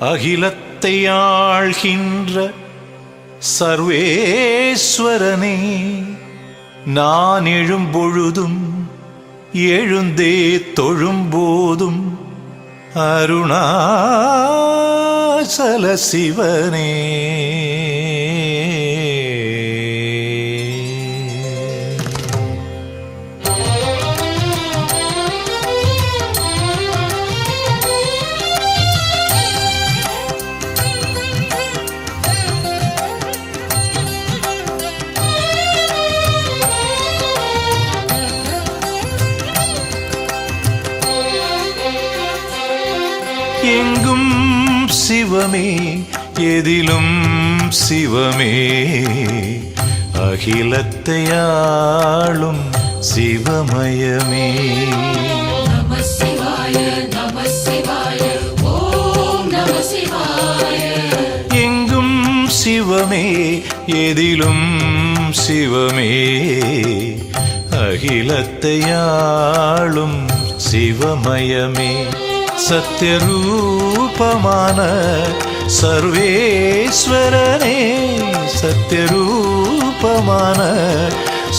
அகிலத்தை ஆழ்கின்ற சர்வேஸ்வரனே நான் எழும்பொழுதும் எழுந்தே தொழும்போதும் அருணா. அருணாசல சிவனே. எங்கும் சிவமே எதிலும் சிவமே. அகிலத்தையாளும் சிவமயமே. எங்கும் சிவமே எதிலும் சிவமே. அகிலத்தையாளும் சிவமயமே. சத்தியரூபமான சர்வேஸ்வரனே சத்தியரூபமான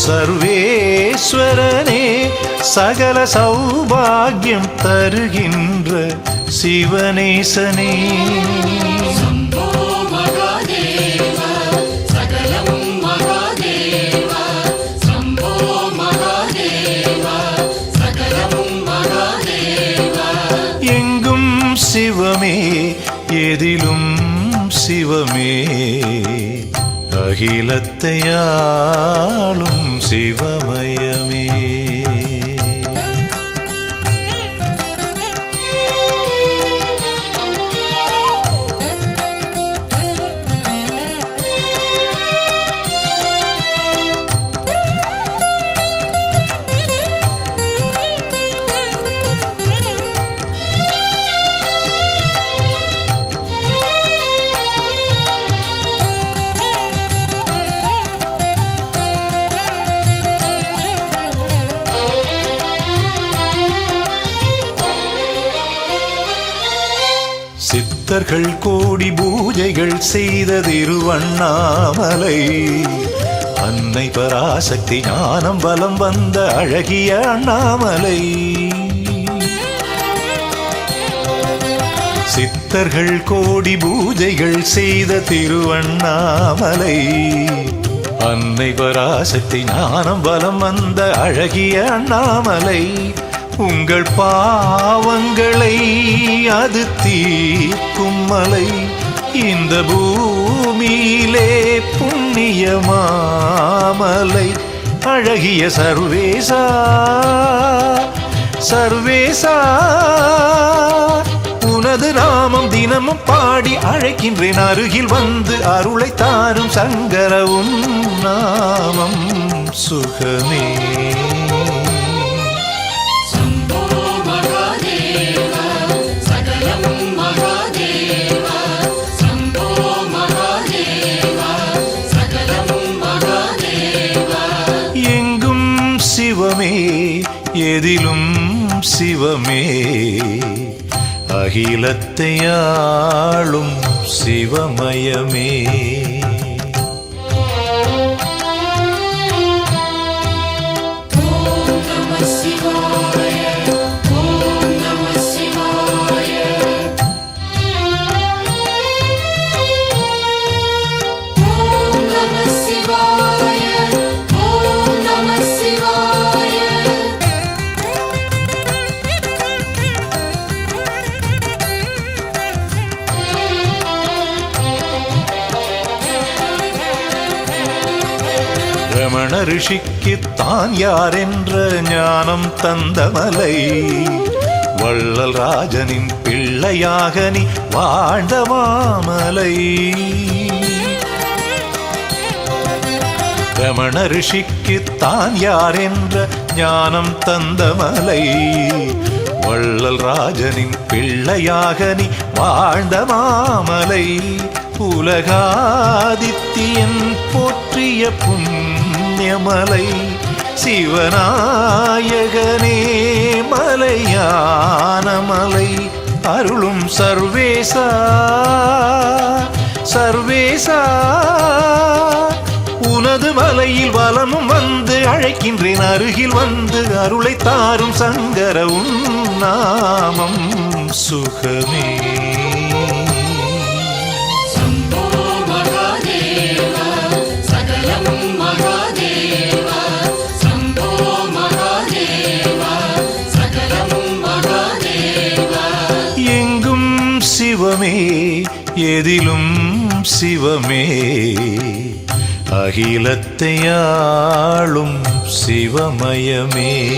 சர்வேஸ்வரனே சகல சௌபாகியம் தருகின்ற சிவனேசனே சிவமே. அகிலத்தையாளும் சிவமயமே. சித்தர்கள் கோடி பூஜைகள் செய்த திருவண்ணாமலை. அன்னை பராசக்தி ஞானம் பலம் வந்த அழகிய அண்ணாமலை. சித்தர்கள் கோடி பூஜைகள் செய்த திருவண்ணாமலை. அன்னை பராசக்தி ஞானம் பலம் வந்த அழகிய அண்ணாமலை. உங்கள் பாவங்களை அது தீர்க்கும் மலை. இந்த பூமியிலே புண்ணிய மாமலை. அழகிய சர்வேசா சர்வேசா உனது நாமம் தினமும் பாடி அழைக்கின்றேன். அருகில் வந்து அருளை தாரும் சங்கரவும் நாமம் சுகமே. சிவத்திலும் சிவமே. அகிலத்தையாளும் சிவமயமே. ரமண ரிஷிக்கு தான் யார் என்ற ஞானம் தந்தமலை. வள்ளல் ராஜனின் பிள்ளையாக நீ வாழ்ந்த மாமலை. ரமண ரிஷிக்கு தான் யார் என்ற ஞானம் தந்தமலை. வள்ளல் ராஜனின் பிள்ளையாக நீ வாழ்ந்த மாமலை. உலகாதித்யன் போற்றிய புண்ணியமலை சிவநாயகனே மலையான மலை அருளும் சர்வேசா சர்வேசா. உனது மலையில் வலமும் வந்து அழைக்கின்றேன் அருகில் வந்து அருளை தாரும் சங்கர உன் நாமம் சுகமே. எதிலும் சிவமே. அகிலத்தையாளும் சிவமயமே.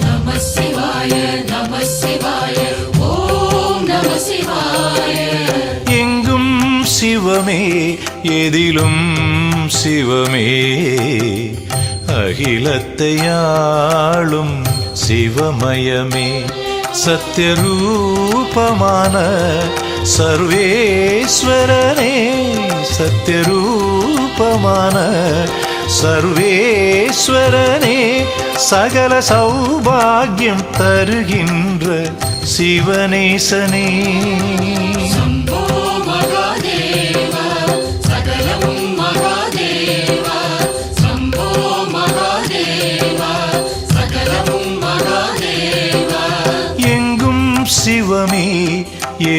நம சிவாய நம சிவாய ஓம் நம சிவாய. எங்கும் சிவமே எதிலும் சிவமே. அகிலத்தையாளும் சிவமயமே. சத்தியரூபமான சர்வேஸ்வரனே சத்தியரூபமான சர்வேஸ்வரனே சகல சௌபாகியம் தருகின்ற சிவனேசனே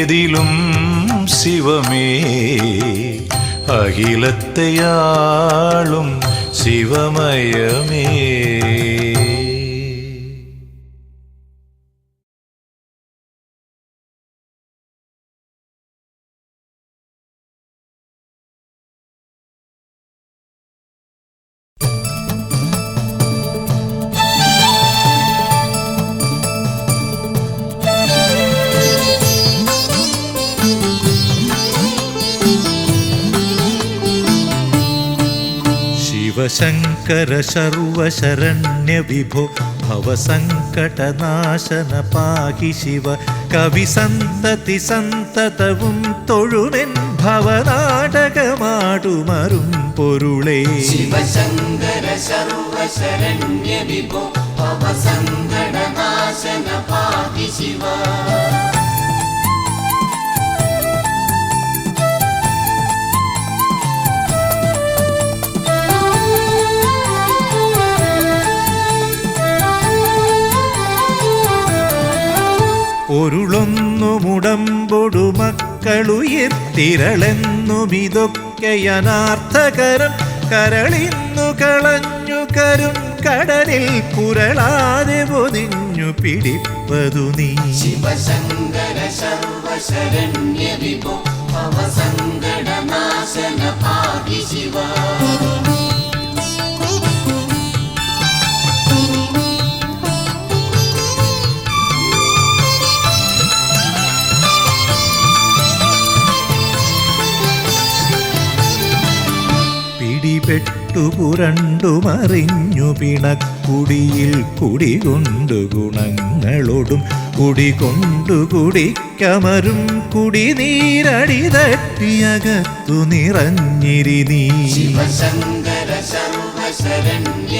எதிலும் சிவமே. அகிலத்தை ஆளும் சிவமயமே. ശിവശങ്കര ശർവശരണ്യ വിഭോ ഭവസങ്കടനാശന പാഹി ശിവ. കവി സന്തതി സന്തതവും തൊഴുണിൻ ഭവനാടകമാടുമരും പൊരുളേ. ശിവശങ്കര ശർവശരണ്യ വിഭോ ഭവസങ്കടനാശന പാഹി ശിവ. പൊരുളൊന്നു മുടമ്പൊടു മക്കളുയിർത്തിരളെന്നുമിതൊക്കെ അനാർത്ഥകരം കരളിന്നു കളഞ്ഞു കരും കടലിൽ കുരളാതെ പൊതിഞ്ഞു പിടിപ്പതു നീ. ശിവശങ്കര വിഭോ പാതി ശിവ. പിടിപെട്ടു പുരണ്ടു മറിഞ്ഞു പിണക്കുടിയിൽ കുടികൊണ്ടു ഗുണങ്ങളോടും. കുടികൊണ്ടു കുടിക്കമരും കുടിനീരടി തട്ടിയകത്തു നിറഞ്ഞിരി നീ. ശിവശങ്കര സർവശരണ്യ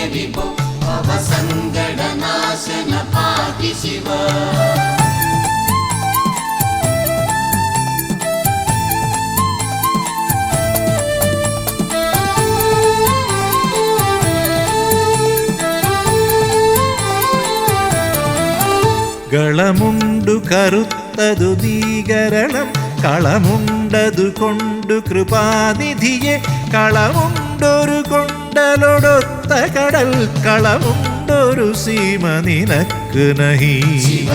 ശിവ. കളമുണ്ടു കറുത്തതു നീകരണം കളമുണ്ടതു കൊണ്ടു കൃപാനിധിയെ കളമുണ്ടൊരു കൊണ്ടലൊടൊത്ത കടൽ കളമുണ്ടൊരു സീമ നിനക്ക് നഹി. ശിവ.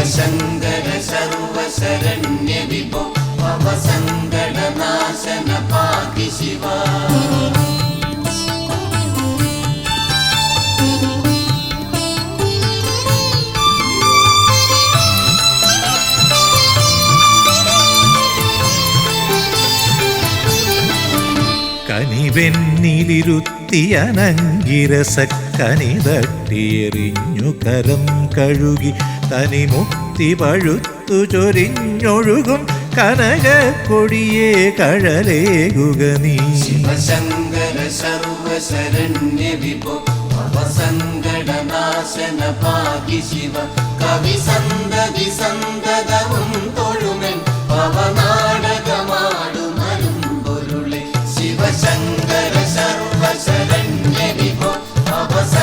കനിവെന്നിലിരുത്തിയനങ്കിരസ കനി തട്ടിയെറിഞ്ഞു കരം കഴുകി തനിമുക്തി പഴുത്തു ചൊരിഞ്ഞൊഴുകും കനക കൊടിയേ കഴലേകുക നീ. ശിവശങ്കര സർവശരണ്യ വിഭോ പാകി ശിവ കവി സന്തതി സന്തതവും തൊഴുമൻ പവനാടകമാടുമരും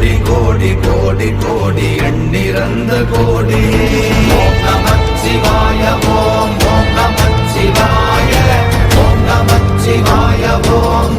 கோடி கோடி கோடி கோடி எண்ணிறந்த கோடி. ஓம் நமத் சிவாய ஓம் ஓம் நமத் சிவாய ஓம் நமத் ஓம்